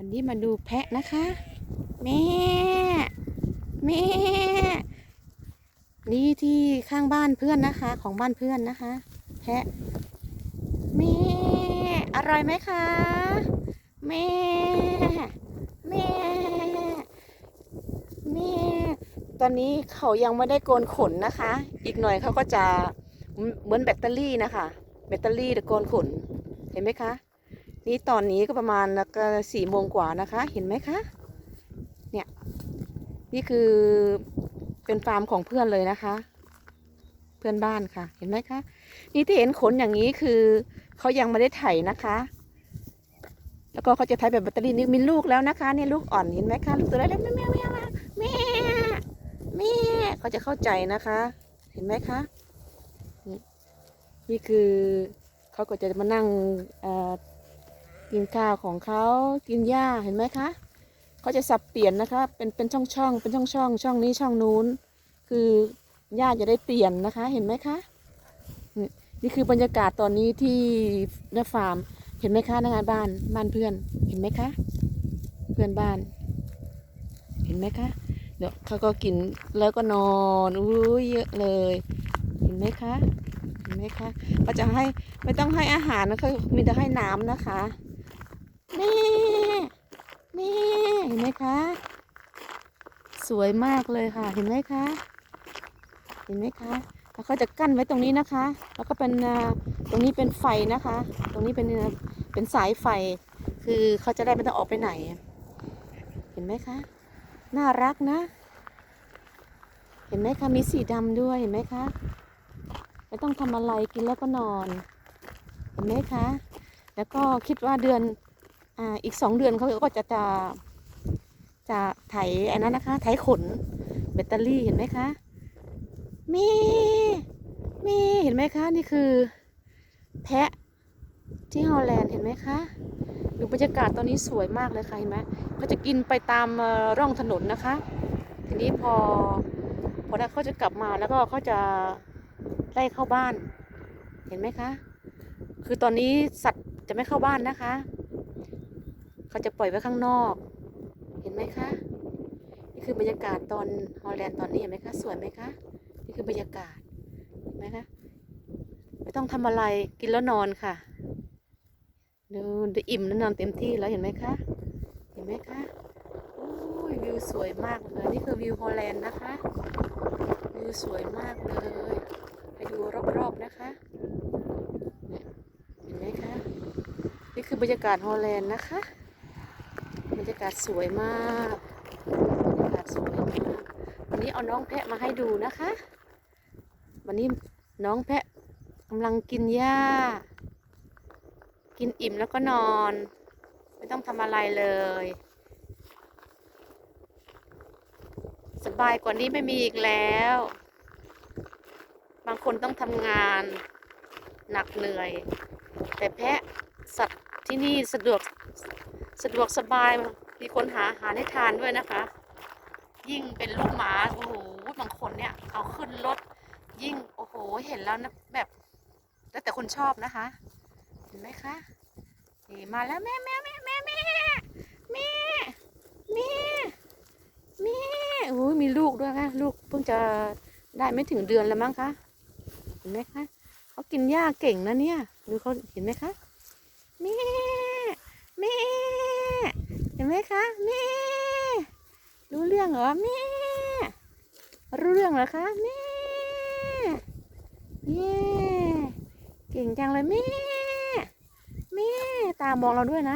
วันนี้มาดูแพะนะคะ แม่ แม่ นี่ที่ข้างบ้านเพื่อนนะคะ ของบ้านเพื่อนนะคะ แพะ แม่ อร่อยไหมคะ แม่ แม่ แม่ ตอนนี้เขายังไม่ได้โกนขนนะคะ อีกหน่อยเขาก็จะเหมือนแบตเตอรี่นะคะ แบตเตอรี่แต่โกนขน เห็นไหมคะ นี่ตอนนี้ก็ประมาณก็สี่โมงกว่านะคะ เห็นไหมคะ เนี่ย นี่คือเป็นฟาร์มของเพื่อนเลยนะคะ เพื่อนบ้านค่ะ เห็นไหมคะ นี่ที่เห็นขนอย่างนี้คือเขายังไม่ได้ไถนะคะ แล้วก็เขาจะไถแบบแบตเตอรี่นี่มีลูกแล้วนะคะนี่ลูกอ่อนเห็นไหมคะลูกตัวเล็กๆแม่แม่แม่แม่แม่แม่เขาจะเข้าใจนะคะ เห็นไหมคะ นี่นี่คือเขาก็จะมานั่งเอ่อ กินข้าวของเขากินหญ้าเห็นไหมคะเขาจะสับเปลี่ยนนะคะเป็นเป็นช่องช่องเป็นช่องช่องช่องนี้ช่องนู้น คือหญ้าจะได้เปลี่ยนนะคะเห็นไหมคะนี่คือบรรยากาศตอนนี้ที่หน้าฟาร์ม เห็นไหมคะนางานบ้านบ้านเพื่อนเห็นไหมคะ เพื่อนบ้าน เห็นไหมคะเดี๋ยวเขาก็กินแล้วก็นอนอุ้ยเยอะเลย เห็นไหมคะเห็นไหมคะเขาจะให้ไม่ต้องให้อาหารนะคะมีแต่ให้น้ำนะคะ แม่แม่เห็นไหมคะ สวยมากเลยค่ะ เห็นไหมคะ เห็นไหมคะ แล้วเขาจะกั้นไว้ตรงนี้นะคะ แล้วก็เป็นตรงนี้เป็นไฟนะคะ ตรงนี้เป็นเป็นสายไฟ คือเขาจะได้ไม่ต้องออกไปไหน เห็นไหมคะ น่ารักนะ เห็นไหมคะ มีสีดำด้วย เห็นไหมคะ ไม่ต้องทำอะไรกินแล้วก็นอน เห็นไหมคะ แล้วก็คิดว่าเดือน อ่าอีกสองเดือนเขาก็จะจะจะไถอันนั้นนะคะ ไถขนแบตเตอรี่เห็นไหมคะมีมีเห็นไหมคะ นี่คือ แพะที่ฮอลแลนด์เห็นไหมคะดูบรรยากาศตอนนี้สวยมากเลยค่ะเห็นไหมเขาจะกินไปตามร่องถนนนะคะ ทีนี้พอ พอแล้วเขาจะกลับมาแล้วก็เขาจะไล่เข้าบ้าน เห็นไหมคะ คือตอนนี้สัตว์จะไม่เข้าบ้านนะคะ เขาจะปล่อยไว้ข้างนอก เห็นไหมคะ นี่คือบรรยากาศตอนฮอลแลนด์ตอนนี้เห็นไหมคะ สวยไหมคะ นี่คือบรรยากาศเห็นไหมคะ ไม่ต้องทำอะไรกินแล้วนอนค่ะดูได้อิ่มแล้วนอนเต็มที่แล้วเห็นไหมคะ เห็นไหมคะโอ้ยวิวสวยมากเลย นี่คือวิวฮอลแลนด์นะคะ วิวสวยมากเลยไปดูรอบๆนะคะเห็นไหมคะ นี่คือบรรยากาศฮอลแลนด์นะคะ รรยากาศสวยมากบรรยากาศสวยมากวันนี้เอาน้องแพะมาให้ดูนะคะ วันนี้น้องแพะกำลังกินหญ้า กินอิ่มแล้วก็นอน ไม่ต้องทำอะไรเลย สบายกว่านี้ไม่มีอีกแล้ว บางคนต้องทำงานหนักเหนื่อย แต่แพะสัตว์ที่นี่สะดวก สะดวกสบายมีคนหาอาหารให้ทานด้วยนะคะ ยิ่งเป็นลูกหมาโอ้โหบางคนเนี่ยเอาขึ้นรถยิ่งโอ้โหเห็นแล้วนะแบบแล้วแต่คนชอบนะคะ เห็นไหมคะนี่มาแล้วแม่แม่แม่แม่แม่แม่แม่แม่โอ้ยมีลูกด้วยค่ะลูกเพิ่งจะได้ไม่ถึงเดือนแล้วมั้งคะเห็นไหมคะเขากินหญ้าเก่งนะเนี่ยดูเขาเห็นไหมคะแม่ นไหมคะแม่รู้เรื่องเหรอแม่รู้เรื่องเหรอคะแม่เย่เก่งจังเลยแม่แม่ตามองเราด้วยนะ